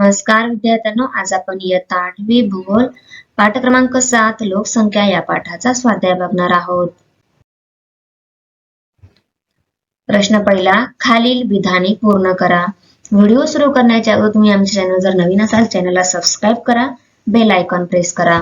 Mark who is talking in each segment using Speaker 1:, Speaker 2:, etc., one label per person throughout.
Speaker 1: नमस्कार विद्यार्थ्यांनो आज आपण इयत्ता आठवी भूगोल पाठ क्रमांक सात लोकसंख्या या पाठाचा स्वाध्याय बघणार आहोत. प्रश्न पहिला खालील विधाने पूर्ण करा. व्हिडिओ सुरू करण्याच्या अगोदर तुम्ही आमच्या चॅनल जर नवीन असाल चॅनलला सबस्क्राईब करा बेल आयकॉन प्रेस करा.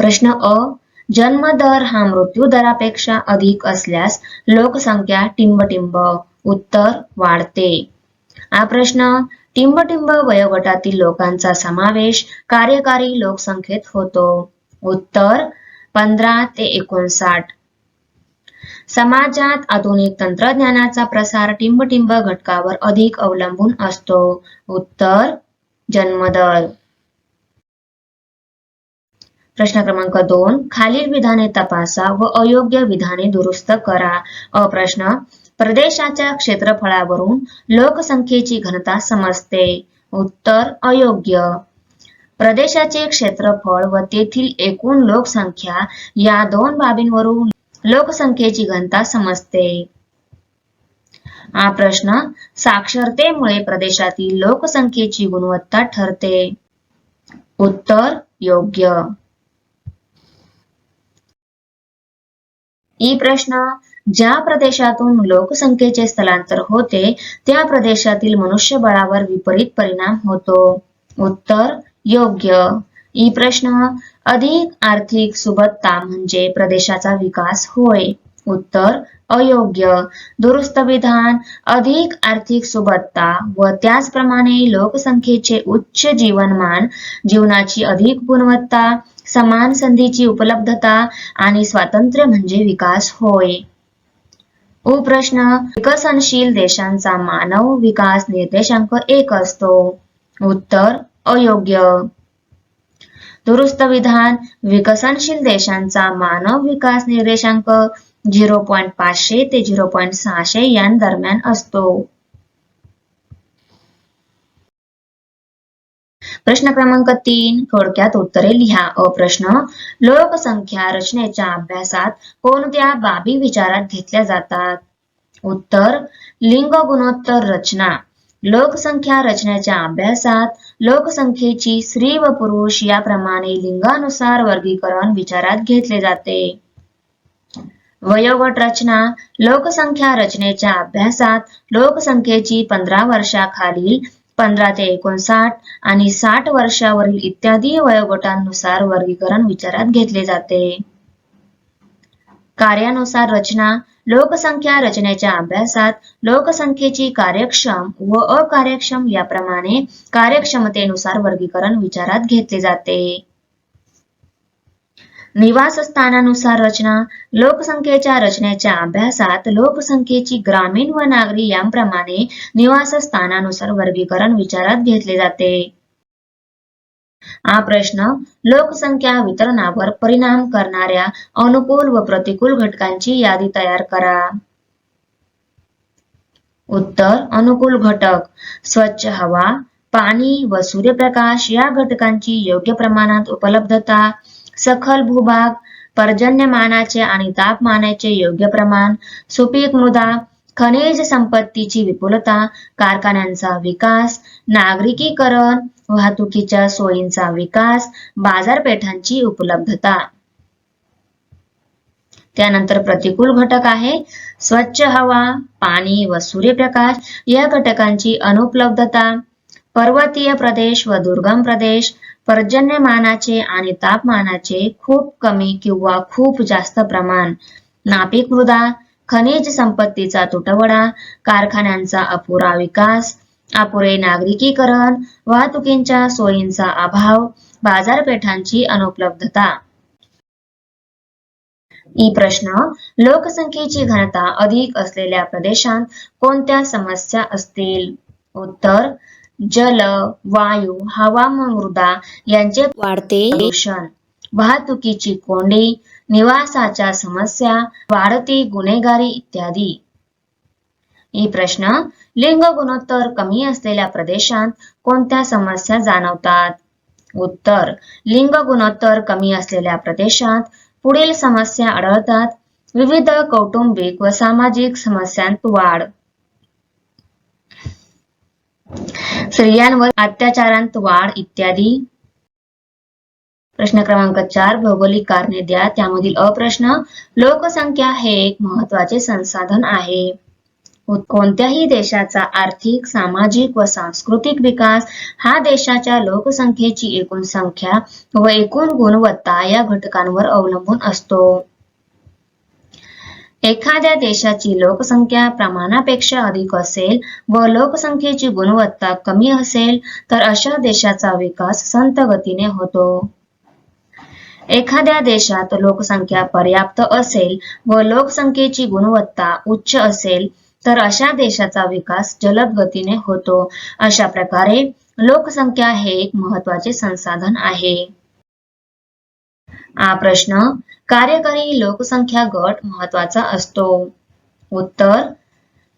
Speaker 1: प्रश्न अ जन्म दर हा मृत्यू दरापेक्षा अधिक असल्यास लोकसंख्या टिंबटिंब उत्तर वाढते. हा प्रश्न टिंबटिंब वयोगटातील लोकांचा समावेश कार्यकारी लोकसंख्येत होतो. उत्तर पंधरा ते एकोणसाठ. समाजात आधुनिक तंत्रज्ञानाचा प्रसार टिंबटिंब घटकावर अधिक अवलंबून असतो. उत्तर जन्मदर. प्रश्न क्रमांक दोन खालील विधाने तपासा व अयोग्य विधाने दुरुस्त करा. अ प्रश्न प्रदेशाच्या क्षेत्रफळावरून लोकसंख्येची घनता समजते. उत्तर अयोग्य. प्रदेशाचे क्षेत्रफळ व तेथील एकूण लोकसंख्या या दोन बाबींवरून लोकसंख्येची घनता समजते. हा प्रश्न साक्षरतेमुळे प्रदेशातील लोकसंख्येची गुणवत्ता ठरते. उत्तर योग्य. ई प्रश्न ज्या प्रदेशातून लोकसंख्येचे स्थलांतर होते त्या प्रदेशातील मनुष्यबळावर विपरीत परिणाम होतो. उत्तर योग्य. ई प्रश्न अधिक आर्थिक सुबत्ता म्हणजे प्रदेशाचा विकास होय. उत्तर अयोग्य. दुरुस्त विधान अधिक आर्थिक सुबत्ता व त्याचप्रमाणे लोकसंख्येचे उच्च जीवनमान जीवनाची अधिक गुणवत्ता समान संधीची उपलब्धता आणि स्वातंत्र्य म्हणजे विकास होय. उपप्रश्न विकसनशील देशांचा मानव विकास निर्देशांक एक असतो. उत्तर अयोग्य. दुरुस्त विधान विकसनशील देशांचा मानव विकास निर्देशांक झिरो पॉईंट पाचशे ते झिरो पॉईंट सहाशे दरम्यान असतो. प्रश्न क्रमांक तीन थोडक्यात उत्तरे लिहा. अ प्रश्न लोकसंख्या रचनेच्या अभ्यासात कोणत्या बाबी विचारात घेतल्या जातात? उत्तर लिंग गुणोत्तर रचना. लोकसंख्या रचनेच्या अभ्यासात लोकसंख्येची स्त्री व पुरुष याप्रमाणे लिंगानुसार वर्गीकरण विचारात घेतले जाते. वयोगट रचना. लोकसंख्या रचनेच्या अभ्यासात लोकसंख्येची पंधरा वर्षाखालील पंधरा ते एकोणसाठ आणि साठ वर्षावरील इत्यादी वयोगटांनुसार वर्गीकरण विचारात घेतले जाते. कार्यानुसार रचना लोकसंख्या रचनेच्या अभ्यासात लोकसंख्येची कार्यक्षम व अकार्यक्षम याप्रमाणे कार्यक्षमतेनुसार वर्गीकरण विचारात घेतले जाते. निवासस्थानानुसार रचना लोकसंख्येच्या रचनेच्या अभ्यासात लोकसंख्येची ग्रामीण व नागरी यांप्रमाणे निवासस्थानानुसार वर्गीकरण विचारात घेतले जाते. हा प्रश्न लोकसंख्या वितरणावर परिणाम करणाऱ्या अनुकूल व प्रतिकूल घटकांची यादी तयार करा. उत्तर अनुकूल घटक. स्वच्छ हवा पाणी व सूर्यप्रकाश या घटकांची योग्य प्रमाणात उपलब्धता सखल भूभाग पर्जन्यमानाचे आणि तापमानाचे योग्य प्रमाण सुपीक मृदा खनिज संपत्तीची विपुलता कारखान्यांचा विकास नागरिकीकरण वाहतुकीच्या सोयींचा विकास बाजारपेठांची उपलब्धता. त्यानंतर प्रतिकूल घटक आहे स्वच्छ हवा पाणी व सूर्यप्रकाश या घटकांची अनुपलब्धता. पर्वतीय प्रदेश व दुर्गम प्रदेश पर्जन्यमानाचे आणि तापमानाचे खूप कमी किंवा खूप जास्त प्रमाण. नापीक मृदा खनिज संपत्तीचा तुटवडा कारखान्यांचा अपुरा विकास अपुरे नागरिकीकरण वाहतुकींच्या सोयींचा अभाव बाजारपेठांची अनुपलब्धता. ई प्रश्न लोकसंख्येची घनता अधिक असलेल्या प्रदेशात कोणत्या समस्या असतील? उत्तर जल वायू हवा मृदा यांचे वाढते. प्रदूषण वाहतुकीची कोंडी निवासाच्या समस्या वाढती गुन्हेगारी इत्यादी. ही प्रश्न लिंग गुणोत्तर कमी असलेल्या प्रदेशात कोणत्या समस्या जाणवतात? उत्तर लिंग गुणोत्तर कमी असलेल्या प्रदेशात पुढील समस्या आढळतात. विविध कौटुंबिक व सामाजिक समस्यांत वाढ. स्त्रियांवर अत्याचारांत वाढ इत्यादी. प्रश्न क्रमांक चार भौगोलिक कारणे द्या. त्यामधील अप्रश्न लोकसंख्या हे एक महत्त्वाचे संसाधन आहे. कोणत्याही देशाचा आर्थिक सामाजिक व सांस्कृतिक विकास हा देशाच्या लोकसंख्येची एकूण संख्या व एकूण गुणवत्ता या घटकांवर अवलंबून असतो. एखाद्या देशाची लोकसंख्या प्रमाणापेक्षा अधिक असेल व लोकसंख्येची गुणवत्ता कमी असेल तर अशा देशाचा विकास संत गतीने होतो. एखाद्या देशात लोकसंख्या पर्याप्त असेल व लोकसंख्येची गुणवत्ता उच्च असेल तर अशा देशाचा विकास जलद गतीने होतो. अशा प्रकारे लोकसंख्या हे एक महत्त्वाचे संसाधन आहे. हा प्रश्न कार्यकारी लोकसंख्या गट महत्त्वाचा असतो. उत्तर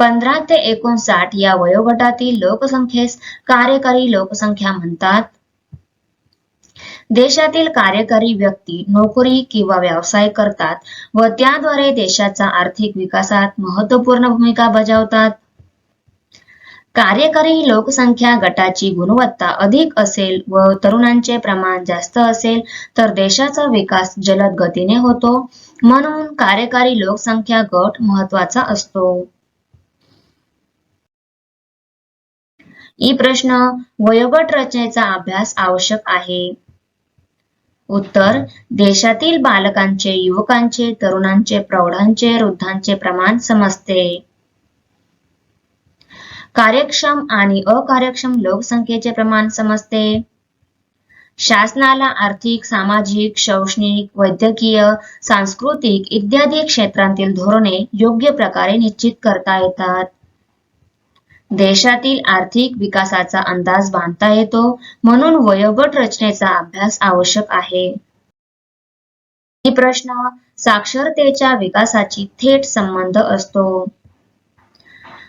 Speaker 1: पंधरा ते एकोणसाठ या वयोगटातील लोकसंख्येस कार्यकारी लोकसंख्या म्हणतात. देशातील कार्यकारी व्यक्ती नोकरी किंवा व्यवसाय करतात व त्याद्वारे देशाचा आर्थिक विकासात महत्त्वपूर्ण भूमिका बजावतात. कार्यकारी लोकसंख्या गटाची गुणवत्ता अधिक असेल व तरुणांचे प्रमाण जास्त असेल तर देशाचा विकास जलद गतीने होतो. म्हणून कार्यकारी लोकसंख्या गट महत्त्वाचा असतो. ई प्रश्न वयोगट रचनेचा अभ्यास आवश्यक आहे. उत्तर देशातील बालकांचे युवकांचे तरुणांचे प्रौढांचे वृद्धांचे प्रमाण समजते. कार्यक्षम आणि अकार्यक्षम लोकसंख्येचे प्रमाण समजते. शासनाला आर्थिक सामाजिक शैक्षणिक वैद्यकीय सांस्कृतिक इत्यादी क्षेत्रांतील धोरणे योग्य प्रकारे निश्चित करता येतात. देशातील आर्थिक विकासाचा अंदाज बांधता येतो म्हणून वयोगट रचनेचा अभ्यास आवश्यक आहे. ही प्रश्न साक्षरतेच्या विकासाची थेट संबंध असतो.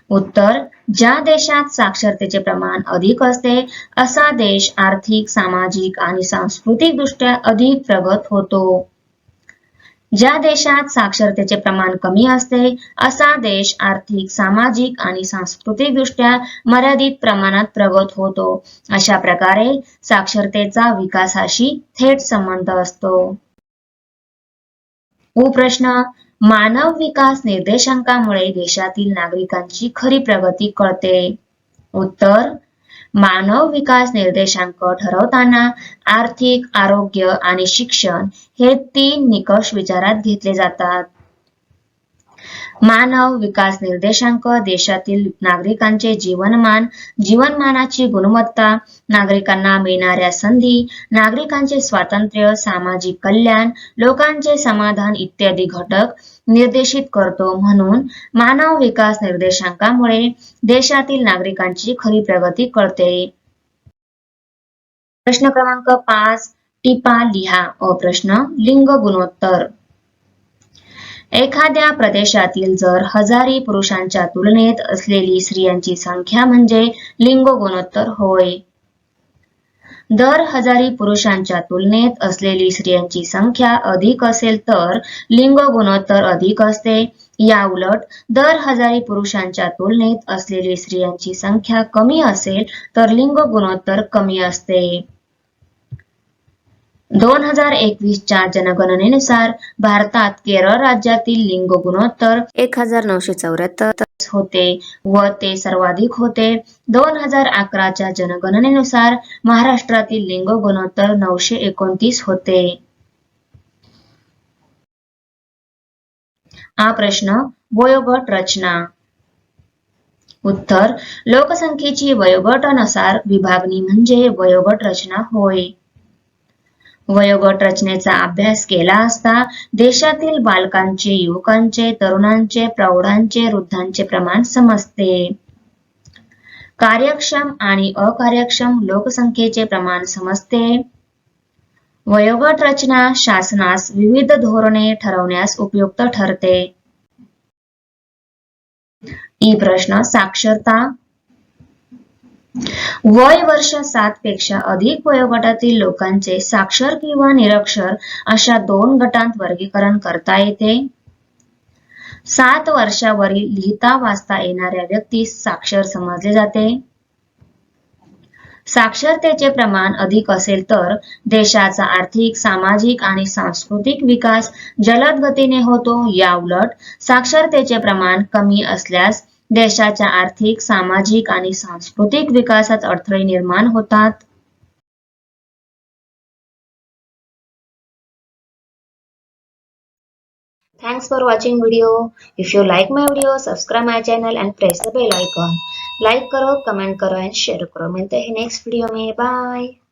Speaker 1: उत्तर ज्या देशात साक्षरतेचे प्रमाण अधिक असते असा देश आर्थिक सामाजिक आणि सांस्कृतिक दृष्ट्या अधिक प्रगत होतो. ज्या देशात साक्षरतेचे प्रमाण कमी असते असा देश आर्थिक सामाजिक आणि सांस्कृतिक दृष्ट्या मर्यादित प्रमाणात प्रगत होतो. अशा प्रकारे साक्षरतेचा विकासाशी थेट संबंध असतो. हो प्रश्न. मानव विकास निर्देशांकामुळे देशातील नागरिकांची खरी प्रगती कळते. उत्तर. मानव विकास निर्देशांक ठरवताना आर्थिक आरोग्य आणि शिक्षण हे तीन निकष विचारात घेतले जातात. मानव विकास निर्देशांक देशातील नागरिकांचे जीवनमान जीवनमानाची गुणवत्ता नागरिकांना मिळणाऱ्या संधी नागरिकांचे स्वातंत्र्य सामाजिक कल्याण लोकांचे समाधान इत्यादी घटक निर्देशित करतो म्हणून मानव विकास निर्देशांकामुळे देशातील नागरिकांची खरी प्रगती कळते. प्रश्न क्रमांक पाच टिपा लिहा. अप्रश्न लिंग गुणोत्तर. एखाद्या प्रदेशातील जर हजारी पुरुषांच्या तुलनेत असलेली स्त्रियांची संख्या म्हणजे लिंग गुणोत्तर होय. दर हजारी पुरुषांच्या तुलनेत असलेली स्त्रियांची संख्या अधिक असेल तर लिंग गुणोत्तर अधिक असते. या उलट दर हजारी पुरुषांच्या तुलनेत असलेली स्त्रियांची संख्या कमी असेल तर लिंग गुणोत्तर कमी असते. दोन हजार एकवीसच्या जनगणनेनुसार भारतात केरळ राज्यातील लिंग गुणोत्तर एक हजार नऊशे चौऱ्याहत्तर होते व ते सर्वाधिक होते. दोन हजार अकराच्या जनगणनेनुसार महाराष्ट्रातील लिंग गुणोत्तर नऊशे एकोणतीस होते. हा प्रश्न वयोगट रचना. उत्तर लोकसंख्येची वयोगटानुसार विभागणी म्हणजे वयोगट रचना होय. वयोगट रचनेचा अभ्यास केला असता देशातील बालकांचे युवकांचे तरुणांचे प्रौढांचे वृद्धांचे प्रमाण समजते. कार्यक्षम आणि अकार्यक्षम लोकसंख्येचे प्रमाण समजते. वयोगट रचना शासनास विविध धोरणे ठरवण्यास उपयुक्त ठरते. ई प्रश्न साक्षरता वय वर्ष सात पेक्षा अधिक वयोगटातील लोकांचे साक्षर किंवा निरक्षर अशा दोन गटांत वर्गीकरण करता येते. सात वर्षावरील लिहिता वाचता येणाऱ्या व्यक्तीस साक्षर समजले जाते. साक्षरतेचे प्रमाण अधिक असेल तर देशाचा आर्थिक सामाजिक आणि सांस्कृतिक विकास जलद गतीने होतो. या उलट साक्षरतेचे प्रमाण कमी असल्यास देशाच्या आर्थिक सामाजिक आणि सांस्कृतिक विकासात अडथळे निर्माण होतात Thanks for watching video. If you like my video, subscribe my channel and press the bell icon. Like करो comment करो and share करो मिलते हैं next video में Bye.